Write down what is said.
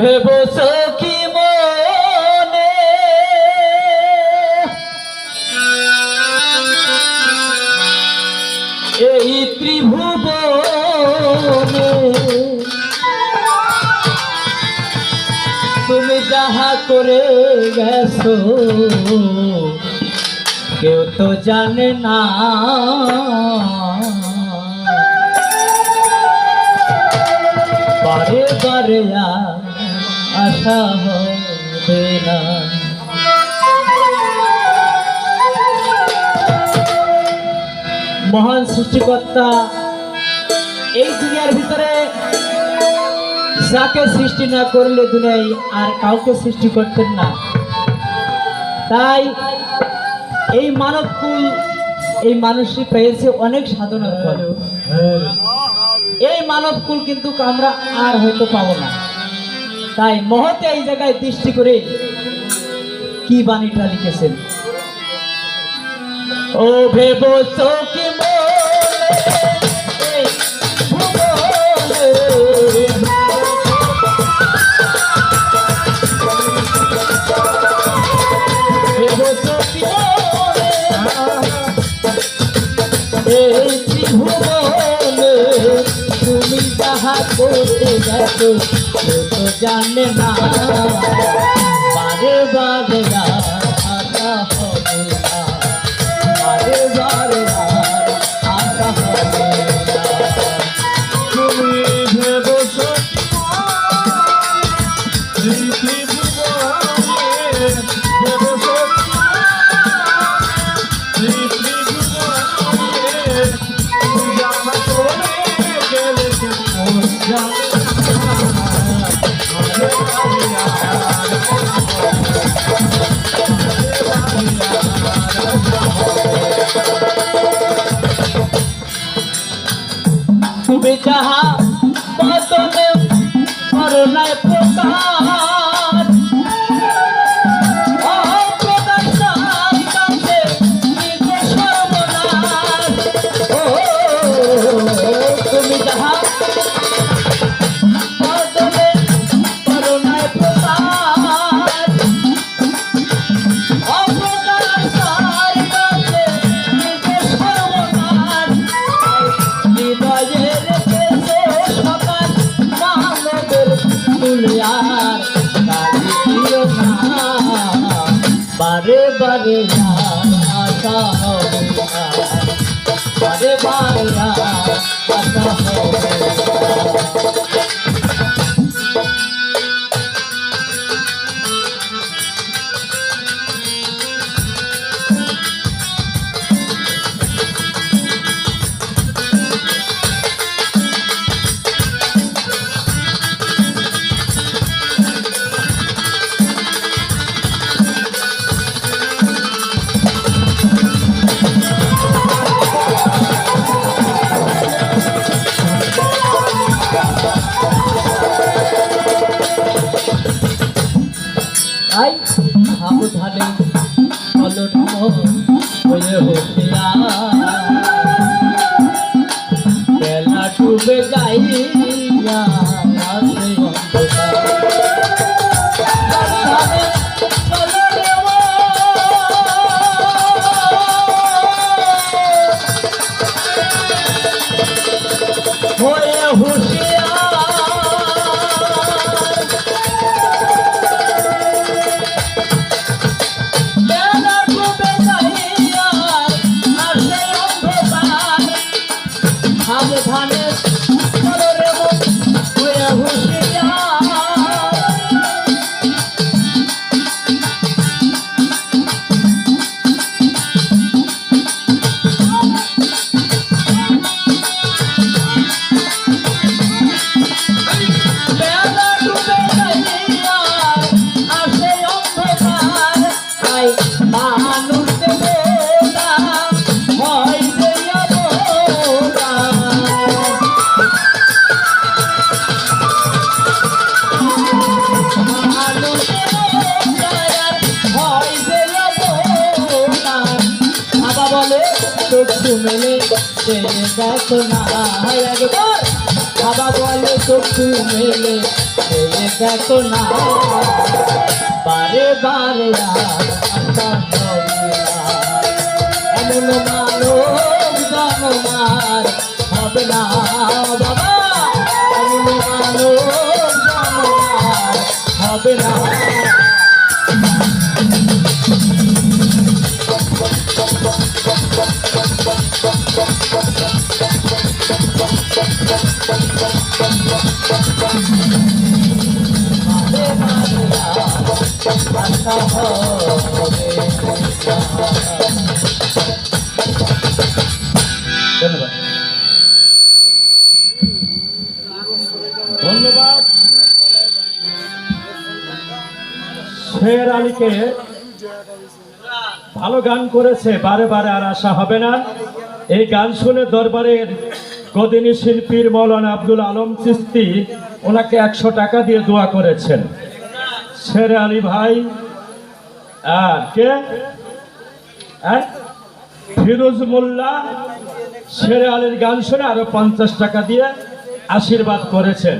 ভেবছ কি মনে। এই ত্রিভুবনে তুমি যাহা করে গেছো কেউ তো জানে না। বারে বারে আশা হবে না। মহান সৃষ্টিকর্তা, এই দুনিয়ার ভিতরে যাকে সৃষ্টি না করলে দুনিয়ায় আর কাউকে সৃষ্টি করতেন না। তাই এই মানব কুল এই মানুষটি পেয়েছে অনেক সাধনার ফল। এই মানব কুল কিন্তু আমরা আর হয়তো পাবো না। তাই মহতে এই জায়গায় দৃষ্টি করে কি বাণীটা লিখেছেন? ও ভেব চৌকি করতে গেছো সে তো জানে না বারে 아 দুনিয়ার কালি দিও না। বারে বারে বারে বারে তাই সাবধানে চলন হয়ে হোসিয়া বেলা ডুবে যাইয়া বলে চক্ষু মেলে সে দেখো না একবার বাবা বলে চক্ষু মেলে এই দেখো না বারে বারে। এমন হবে না বাবা এমন হবে না ধন্যবাদ। শের আলীকে ভালো গান করেছে, বারে বারে আর আশা হবে না। এই গান শুনে দরবারের গদিনী শিল্পীর মৌলানা আব্দুল আলম চিস্তি ওনাকে একশো টাকা দিয়ে দোয়া করেছেন। শের আলী ভাই, আর কে? হ্যাঁ? ফিরোজ মোল্লা, শের আলীর গান শুনে আরও পঞ্চাশ টাকা দিয়ে আশীর্বাদ করেছেন।